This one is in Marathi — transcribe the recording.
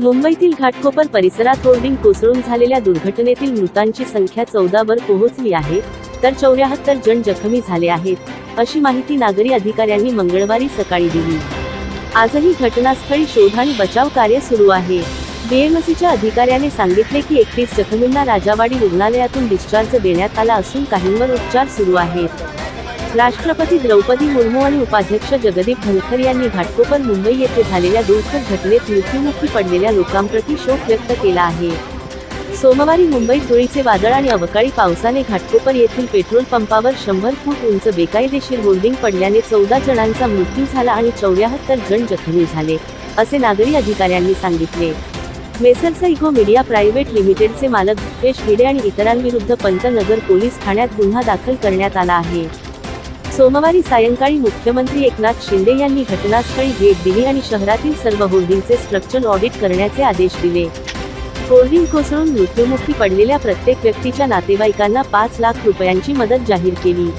मुंबईतील घाटकोपर परिसरात होर्डिंग कोसळून झालेल्या दुर्घटनेतील मृतांची संख्या चौदा वर पोहोचली आहे तर चौऱ्याहत्तर जण जखमी झाले आहेत अशी माहिती नागरी अधिकाऱ्यांनी मंगळवारी सकाळी दिली. आजही घटनास्थळी शोध आणि बचाव कार्य सुरू आहे. बीएमसीच्या अधिकाऱ्याने सांगितले की एकतीस जखमींना राजावाडी रुग्णालयातून डिस्चार्ज देण्यात आला असून काहींवर उपचार सुरू आहेत. राष्ट्रपती द्रौपदी मुर्मू आणि उपाध्यक्ष जगदीप धनखर यांनी घाटकोपर मुंबई येथे झालेल्या दुःखद घटनेत मृत्यूमुखी पडलेल्या लोकांप्रती शोक व्यक्त केला आहे. सोमवारी मुंबईत धुळीचे वादळ आणि अवकाळी पावसाने घाटकोपर येथील पेट्रोल पंपावर शंभर फूट उंच बेकायदेशीर होल्डिंग पडल्याने चौदा जणांचा मृत्यू झाला आणि चौऱ्याहत्तर जण जखमी झाले असे नागरी अधिकाऱ्यांनी सांगितले. मेसर्स इगो मीडिया प्रायव्हेट लिमिटेडचे मालक भूपेश भिडे आणि इतरांविरुद्ध पंतनगर पोलीस ठाण्यात गुन्हा दाखल करण्यात आला आहे. सोमवारी सायंकाळी मुख्यमंत्री एकनाथ शिंदे यांनी घटनास्थळी भेट दिली आणि शहरातील सर्व होर्डिंगचे स्ट्रक्चर ऑडिट करण्याचे आदेश दिले. होर्डिंग कोसळून मृत्युमुखी पडलेल्या प्रत्येक व्यक्तीच्या नातेवाईकांना पाच लाख रुपयांची मदत जाहीर केली.